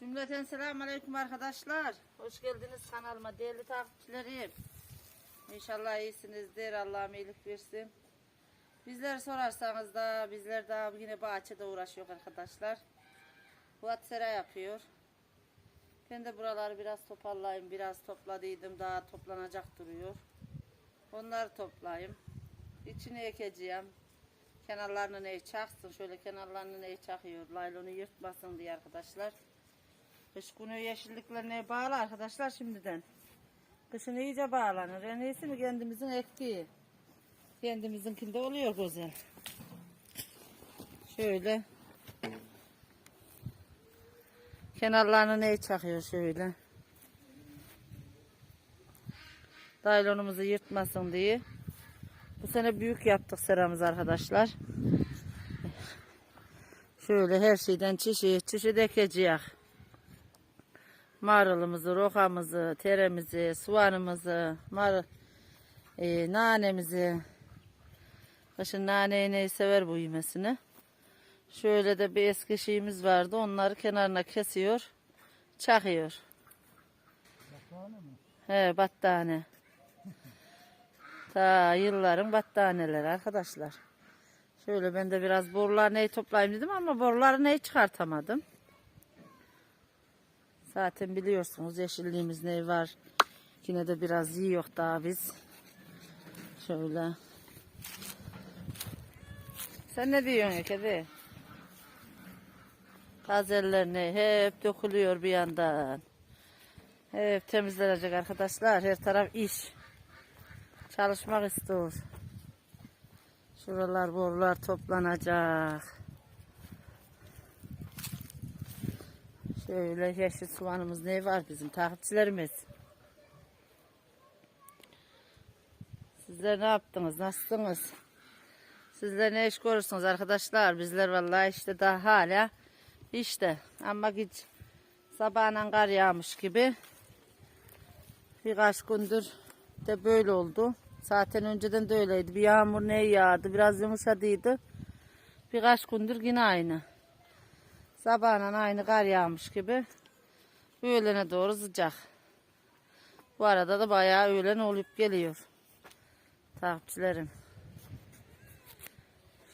Cümleten selamun aleyküm arkadaşlar. Hoş geldiniz kanalıma değerli takipçilerim. İnşallah iyisinizdir. Allah'ım iyilik versin. Bizleri sorarsanız da bizler daha yine bahçede uğraşıyor arkadaşlar. Fuat sera yapıyor. Ben de buraları biraz toparlayayım. Biraz topladıydım. Daha toplanacak duruyor. Onları toplayayım. İçini ekeceğim. Kenarlarını ne çaksın. Şöyle kenarlarını ne çakıyor. Laylonu yırtmasın diye arkadaşlar. Kış günü yeşilliklerine bağlı arkadaşlar şimdiden. Kışın iyice bağlanır. En iyisini kendimizin ektiği. Kendimizinkinde oluyor güzel. Şöyle. Kenarlarını ne çakıyor şöyle. Daylonumuzu yırtmasın diye. Bu sene büyük yaptık seramız arkadaşlar. Şöyle her şeyden çeşit çeşit ekeceğiz. Marulumuzu, rokamızı, teremizi, soğanımızı, mar e, nanemizi. Kışın naneyi neyi sever bu yemesini. Şöyle de bir eski şeyimiz vardı. Onları kenarına kesiyor. Çakıyor. He battaniye. Ta yılların battaniyeleri arkadaşlar. Şöyle ben de biraz borular neyi toplayayım dedim ama boruları neyi çıkartamadım. Zaten biliyorsunuz yeşilliğimiz ne var. Yine de biraz yiyor daha biz. Şöyle. Sen ne diyorsun kedi? Tazeler ne? Hep dökülüyor bir yandan. Hep temizlenecek arkadaşlar. Her taraf iş. Çalışmak istiyor. Şuralar borular toplanacak. Şöyle yeşil soğanımız ne var bizim takipçilerimiz. Sizler ne yaptınız? Nasılsınız? Sizler ne iş görürsünüz arkadaşlar? Bizler vallahi işte daha hala işte ama hiç sabahına kar yağmış gibi birkaç gündür de böyle oldu. Zaten önceden de öyleydi. Bir yağmur ne yağdı, biraz yumuşadıydı. Birkaç gündür yine aynı. Sabahla aynı kar yağmış gibi. Öğlene doğru sıcak. Bu arada da bayağı öğlen olup geliyor. Takipçilerim.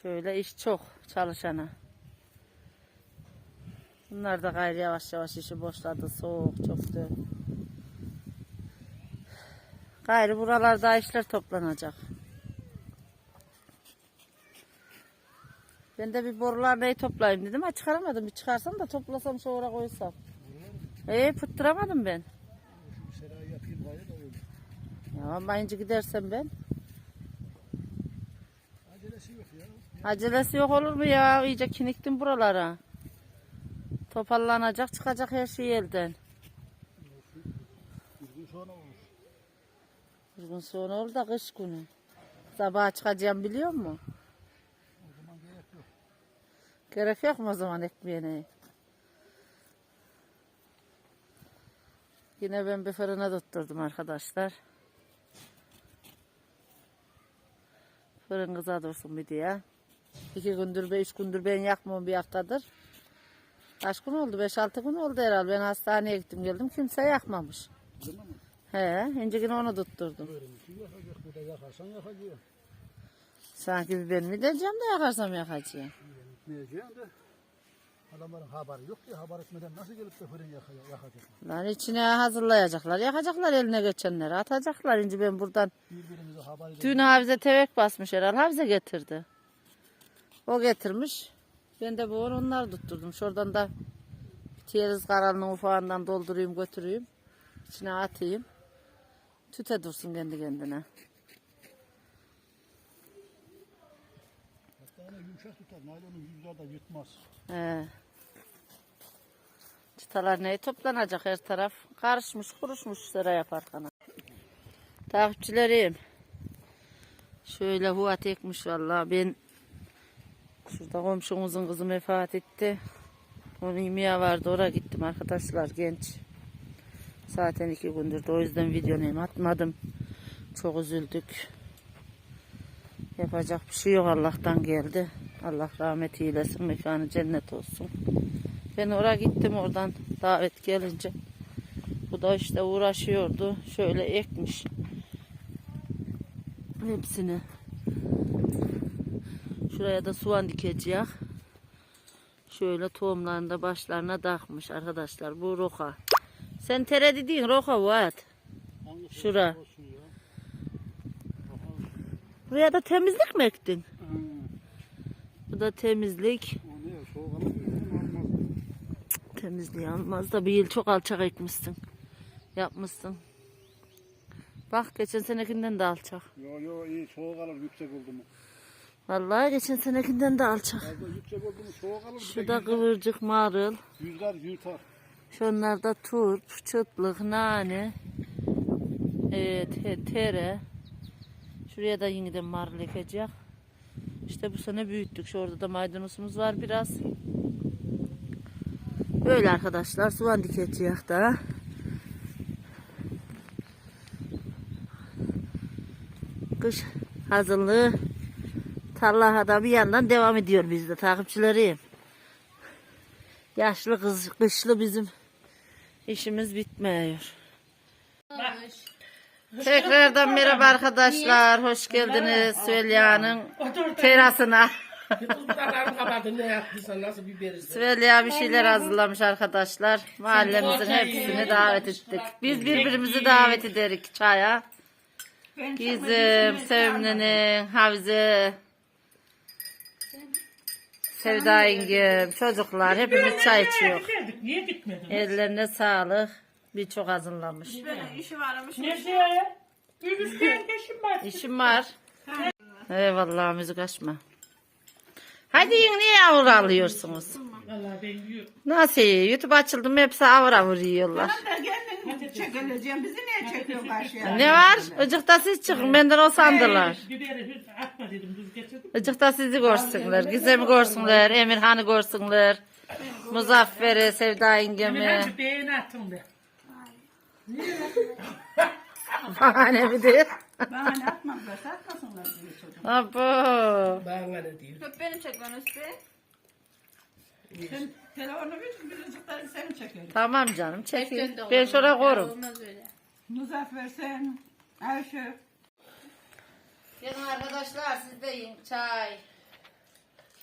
Şöyle iş çok çalışana. Bunlar da gayrı yavaş yavaş işi boşladı. Soğuk çoktu. Gayrı buralarda işler toplanacak. Ben de bir borular neyi toplayayım dedim ama çıkaramadım. Bir çıkarsam da toplasam sonra koysam. Ee pıttıramadım ben. Ya amayınca gidersem ben. Acelesi yok ya. Acelesi yok olur mu ya? İyice kiniktim buralara. Toparlanacak çıkacak her şey elden. Bir gün sonra olur. Bir gün sonra oldu da kış günü. Sabaha çıkacağım biliyor musun? O zaman gerek yok. Gerek yok mu o zaman ekmeğine? Yine ben bir fırına tutturdum arkadaşlar. Fırın kıza dursun bir diye. İki gündür, beş gündür ben yakmıyorum bir haftadır. Kaç gün oldu? Beş altı gün oldu herhalde. Ben hastaneye gittim geldim. Kimse yakmamış. He, ince yine onu tutturdum. Yakacak. Yakarsan. Sanki ben mi diyeceğim de yakarsam yakacağım. Gitmeyeceğim de. Adamların haberi yok ki haber etmeden nasıl gelip de fırın yakacak? yakacak? Lan içine hazırlayacaklar. Yakacaklar eline geçenleri. Atacaklar. İnce ben buradan Birbirimize haber edelim. Dün Hafize tevek basmış herhalde. Hafize getirdi. O getirmiş. Ben de bu onu onları tutturdum. Şuradan da tiyeriz karanlığın ufağından doldurayım götüreyim. İçine atayım. Tüte dursun kendi kendine. Onu yumuşak tutar. Naylonu yüzler de yırtmaz. He. Çıtalar neyi toplanacak her taraf. Karışmış kuruşmuş sıra yaparken. Takipçilerim. Şöyle huat ekmiş vallahi ben şurada komşumuzun kızı vefat etti. Onun yemeği vardı oraya gittim arkadaşlar genç. Zaten iki gündür o yüzden videonu atmadım. Çok üzüldük. Yapacak bir şey yok Allah'tan geldi. Allah rahmet eylesin mekanı cennet olsun. Ben oraya gittim oradan davet gelince. Bu da işte uğraşıyordu. Şöyle ekmiş. Hepsini. Şuraya da soğan dikecek. Şöyle tohumlarını da başlarına takmış arkadaşlar. Bu roka. Sen tere dediğin roka Vat. Şura. Buraya da temizlik mi ektin? Bu da temizlik. Temizliği almaz da bir yıl çok alçak ekmişsin. Yapmışsın. Bak geçen senekinden de alçak. Yo yo iyi soğuk alır yüksek oldu mu? Vallahi geçen senekinden de alçak. Fazla yüksek oldu mu soğuk alır. Bir de Şu da rüzgar- kıvırcık marul. Rüzgar yırtar. Şunlar da turp, çıtlık, nane. Evet, he- tere. Şuraya da yeniden marul ekecek. İşte bu sene büyüttük. Şu orada da maydanozumuz var biraz. Böyle arkadaşlar soğan dikecek da. Kış hazırlığı tarlada bir yandan devam ediyor bizde takipçilerim. Yaşlı kız, kışlı bizim işimiz bitmiyor. Tekrardan merhaba arkadaşlar. Hoş geldiniz Süelya'nın terasına. Ne yaptıysan nasıl. Süleyya bir şeyler hazırlamış arkadaşlar. Mahallemizin hepsini davet ettik. Biz birbirimizi davet ederik çaya. Bizim, Sevimli'nin, Havize, Sevda yengem, çocuklar hepimiz çay içiyor. Geldik niye gitmedin? Ellerine sağlık. Birçok hazırlamış. Nerede ya? Gülüsten peşim var. İşim var. Eyvallah müzik açma. Hadi niye avur alıyorsunuz? Valla ben yiyorum. Nasıl yiyor? YouTube açıldı mı hepsi avur avur yiyorlar. Çekileceğim. Bizi niye çekiyor karşıya? Ne var? Icıkta siz çıkın benden o sandılar. Biberi hiç atma dedim dur getirdim. Icıkta sizi görsünler. Gizem'i görsünler. Emirhan'ı görsünler. Muzaffer'i, Sevda yengemi. hadi beğeni attım de. Bahane midir? Bana ne atmazlar, satmasınlar diye çocuk. Abo. Bana ne diyor. Beni çekmen üstü. Sen telefonu bir birazcıkları seni çekerim. Tamam canım çekin. Ben şuraya korum. Muzaffer sen, Ayşe. Gelin arkadaşlar siz de yiyin. Çay,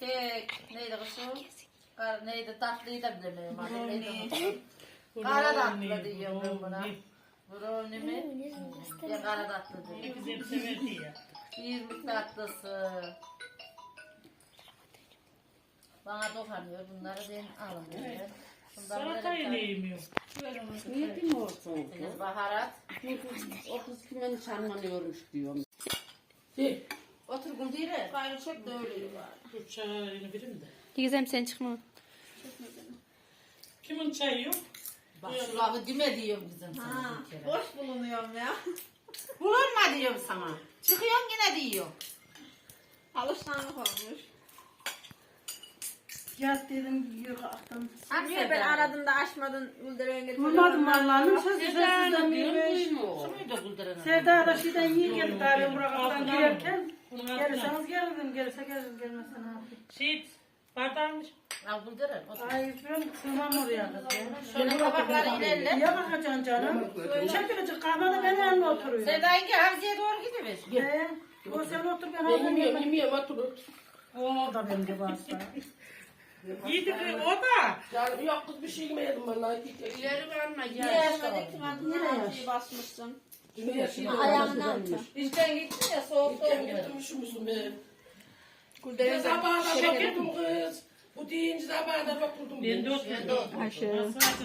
kek, neydi kızım? Neydi tatlıyı da bilemiyorum. Neydi? Kara tatlı diyorum ben buna. Brownie mi? Ya kara tatlı diyorum. Severdi ya. İrmik tatlısı. Bana dokanıyor. Bunları ben. Bundan böyle Salatayı bir ne tane yemiyorum? kız baharat. O kız kimin çarmanıyormuş diyorum. Otur Güldire. Gayrı çek de öyle var. Dur çayını verin de. Gizem sen çıkma. Kimin çayı yok? Bak şu lafı dime diyorum kızım sana bir kere. Boş bulunuyorum ya. Bulunma diyorum sana. Çıkıyorsun yine diyor. Alışkanlık olmuş. Yat dedim yok aklım. Niye ben aradım da açmadın Güldere'ye getirdim. Bulmadım Allah'ım sözü sözsüzden miymiş? Şu muydu Güldire'nin? Sevda da şeyden iyi geldi galiba buradan girerken. Bunun altına. Gelirseniz gelirim, gelirse gelirim, gelmezse ne yapayım? Şey bardağmış. Al. Otur. Ay ben sığmam oraya kız ya. Şöyle tabakları ilerle. Niye bakacaksın canım? Çekilecek kahvede benim yanımda oturuyor. Sevda yenge Havzi'ye doğru gidiver. He? O sen otur ben Ben yemiyorum, yemek. yemiyorum oturur. O da benim gibi hasta. Yedi kız o da. Yani yok kız bir şey yemeyelim vallahi. İleri verme Yine basmışsın. Ayağını altı. İşten gittin ya soğuk soğuk. Götürmüşüm be. Güldere'ye Ben sabahına bakıyordum kız. Bu deyince sabahına bakıyordum. Ben de oturdum. Ayşe.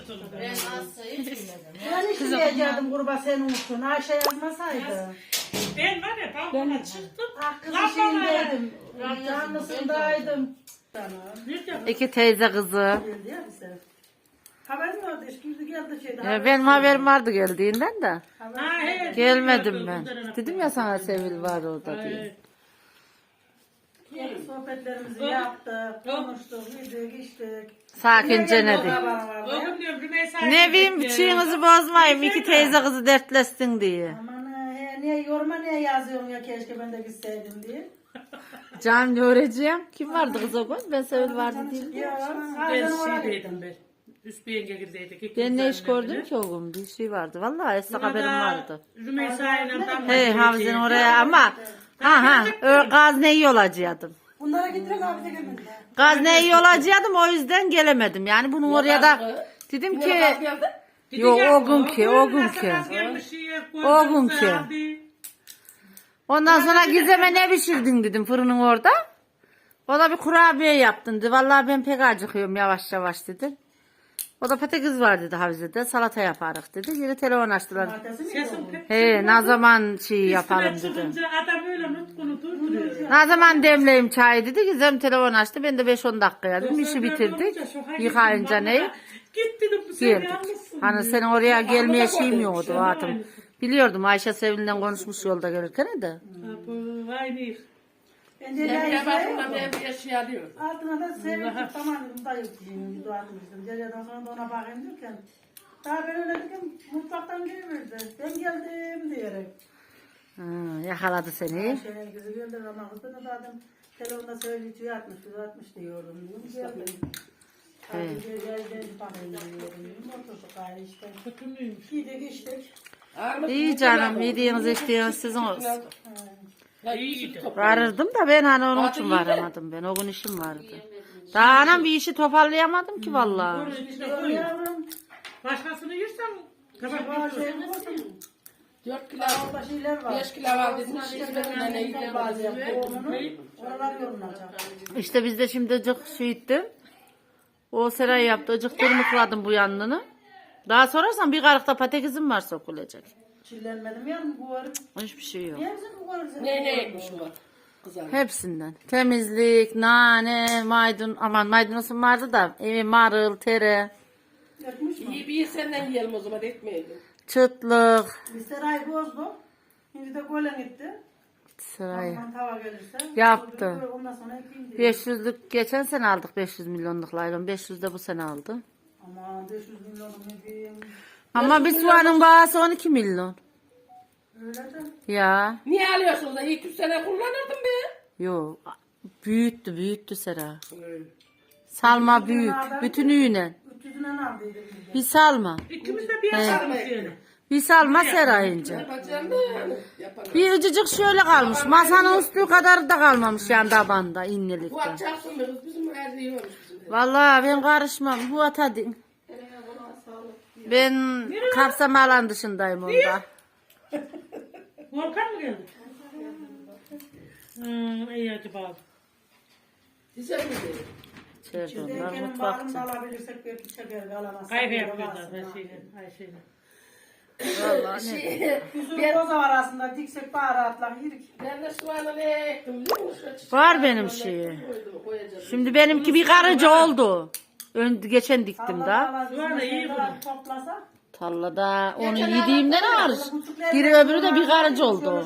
Oturdum? Ben asla hiç bilmedim. Ben hiç diyecektim kurba sen unuttun. Ayşe yazmasaydı. Ben var ya balkona çıktım. Ah kızın şeyindeydim. Canlısındaydım. İki teyze kızı. Geldi ya bize. Haberim vardı işte girdi geldi şeyde. Ya benim haberim vardı geldiğinden de. Ha, he. Gelmedim ben. Dedim ya sana Sevil var orada diye. Sohbetlerimizi yaptık, konuştuk, yedik, içtik. Sakince ne diyeyim. vardı. Oğlum diyorum Rümeysa. Ne bileyim çiğinizi bozmayayım. iki teyze kızı dertleşsin diye. Aman he, niye yoruma niye yazıyorsun ya keşke ben de gitseydim diye. Can göreceğim. Kim vardı kız o gün? Ben Sevil vardı değil. Ya, Ben şeydeydim ben. Üst bir yenge girdiydik. Ben ne iş gördüm ki o gün? Bir şey vardı. Vallahi eski haberim vardı. Rümeysa ile damla. He havuzun oraya ama ha ha ö- gaz ne iyi olacaktım. Bunlara getirin abi de gelmediler. Gaz ne iyi olacaktım o yüzden gelemedim. Yani bunun oraya da dedim ki yok o gün ki o gün ki. O gün ki. Ondan sonra Gizem'e ne pişirdin dedim fırının orada. O da bir kurabiye yaptın dedi. Vallahi ben pek acıkıyorum yavaş yavaş dedi. O da patates var dedi Havize'de. Salata yaparız dedi. Yine telefon açtılar. Sesim pek He ne zaman şey yapalım dedi. çıkınca adam öyle nutkunu durduruyor. Ne zaman demleyeyim çayı dedi. Gizem telefon açtı. Ben de 5-10 dakika dedim. İşi bitirdik. Yıkayınca ne? Git dedim bu sen Geldik. yalnızsın. Hani senin oraya gelmeye şeyim yoktu hatım. Biliyordum Ayşe Sevil'den konuşmuş yolda gelirken de. Bu aynı. Ben de Ben ya yabancıdan evde yaşıyor. Altına da sevdim tamam dedim dayı diyeyim dua etmiştim. Dereceden sonra da ona bakayım derken. Daha ben öyle dedim mutfaktan geliverdi. Ben geldim diyerek. Ha, yakaladı seni. Şeyler gözü geldi ama kız da zaten telefonda söyleyiciye atmış, yüz atmış diyordum. Diyorum geldim. Hadi gel gel gel bakayım diyordum. Oturduk gayrı işte. Giydik içtik. İyi canım yediğiniz içtiğiniz sizin olsun. İyiydi. Varırdım da ben hani onun için varamadım ben. O gün işim vardı. Daha anam bir işi toparlayamadım ki vallahi. Başkasını yersen kabak? 4 kilo. 5 kilo var dedim. İşte ne. Oralar biz de şimdi cık şey ettim. O seray yaptı. Cık tırmıkladım bu yanını. Daha sorarsan bir karıkta patatesim var sokulacak. Çillenmedim ya bu var. Hiçbir şey yok. Bu? Ne ne ekmişim var? Kızar. Hepsinden. Temizlik, nane, maydun, aman maydanozum vardı da, evi marul, tere, Yapmış mı? İyi bir senden yiyelim o zaman etmeyelim. çıtlık, Biz saray bozduk. Şimdi de golen gitti. saray. Tava gelirse. Yaptı. Ondan sonra ikinci. 500'lük geçen sene aldık 500 milyonluk laylon. 500 de bu sene aldı. Aman 500 milyon ne diyeyim. Ama bir soğanın bağısı 12 milyon. Öyle de. Ya. Niye alıyorsun da? İlk üç sene kullanırdım be. Yok. Büyüttü büyüttü Sera. Salma büyük. Bütünüyle. 300'ünden aldıydım. Bir salma. İkimiz de bir yaparız yani. Bir salma Sera ince. Yapacağım da yani. Yaparım. Bir ıcıcık şöyle kalmış. Masanın üstü kadar da kalmamış yani tabanda Bu innelikte. açarsın be kız. Bizim her şeyi bizim. Vallahi ben karışmam. Bu at hadi. Ben kapsam alan dışındayım onda. Volkan mı geldi? Hmm, iyi hadi bakalım. Güzel mi mutfakta. alabilirsek belki çeker alamazsak. Yapıyorlar koza var aslında diksek baharatla yedik. Ben de soğanı ne ektim? Var benim şeyi. Şimdi benimki bir karıcı oldu. Ön, geçen diktim da. Soğanı iyi bunu. Toplasa. Tarlada onu yediğimden ağır. Biri öbürü de bir karıcı oldu.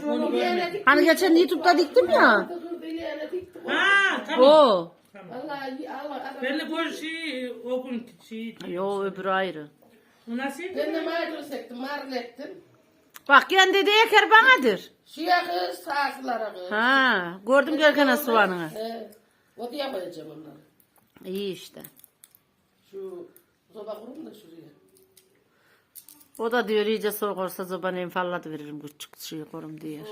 Hani geçen YouTube'da diktim ya. Ha tamam. O. Ben de bu şey o gün şey. Yo öbürü ayrı. Bu nasıl? Ben de maydanoz ektim, marul ektim. Bak kendi de eker banadır. Şuya kız, sağsılara kız. Ha, gördüm gelkene soğanını. He. O diye koyacağım onları. İyi işte. Şu soba kurum da şuraya. O da diyor iyice soğuk olsa zobanı enfalladı veririm küçük şey korum diyor.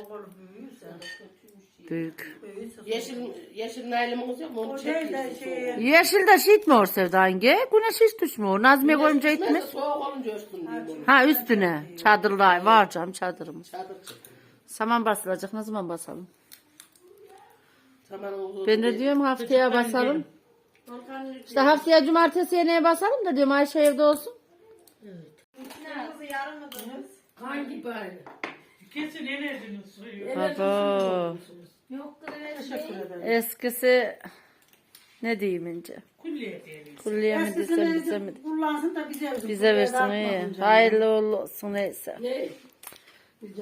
Büyük. Yeşil, yeşil naylımımız yok mu? Onu O şey de çekiyorsun. şey. Yeşil de şiit mi or sevda yenge? Güneş hiç düşmüyor. Nazmiye koyunca itmez. Soğuk olunca üstün. Ha üstüne. Çadırlar var canım çadırımız. Çadır çekin. Saman basılacak ne zaman basalım? Tamam oldu. Ben de diyorum haftaya basalım. İşte haftaya cumartesiye neye basalım da diyorum Ayşe evde olsun. Hangi bari? Kesin enerjiniz suyu. Baba. Eskisi ne diyeyim ince? Kulliye diyelim. Kulliye mi desem bize mi? Kullansın da bize versin. Bize versin iyi. Hayırlı olsun neyse. Ne?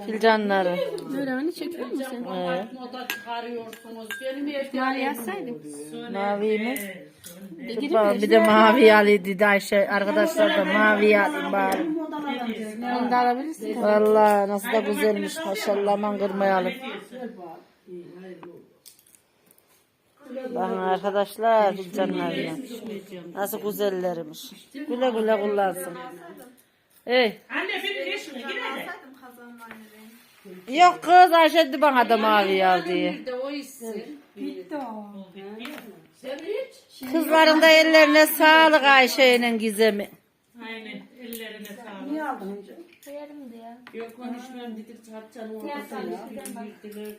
Filcanları. Öyle çekiyor musun? Evet. Moda çıkarıyorsunuz. Benim Mavi yazsaydım. Mavi mi? Dur Bir de mavi Ali dedi Ayşe. Arkadaşlar da mavi alayım bari. Onu da alabilirsin. Valla nasıl da güzelmiş maşallah aman kırmayalım. Bakın arkadaşlar canlarına. Nasıl güzellermiş. Güle güle kullansın. Ey. Anne benim eşime. Yok kız Ayşe de bana da mavi yav diye. Bir de o içsin. Bitti o. Sen iç. Kızların da ellerine sağlık Ayşe'nin gizemi. Aynen ellerine sağlık. Niye aldın önce? Yok konuşmuyorum dedik çarpacağını ortasına.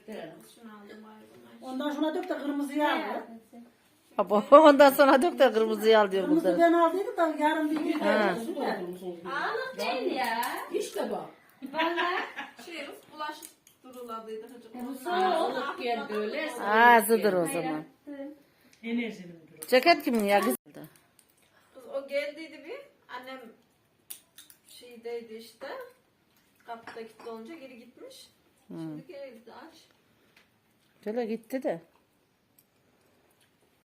De. Ondan sonra dök de kırmızıyı al. Baba ondan sonra dök de kırmızıyı al diyor Kırmızı burada. ben aldıydım da yarın bir gün Ha. İşte bak. Soğuk geldi öyle. Ağzıdır o zaman. Enerjinin durumu. Ceket kimin ya güzel. Kız o geldiydi bir. Annem şeydeydi işte. Kapıda kilitli olunca geri gitmiş. Şimdi geldi aç. Şöyle gitti de.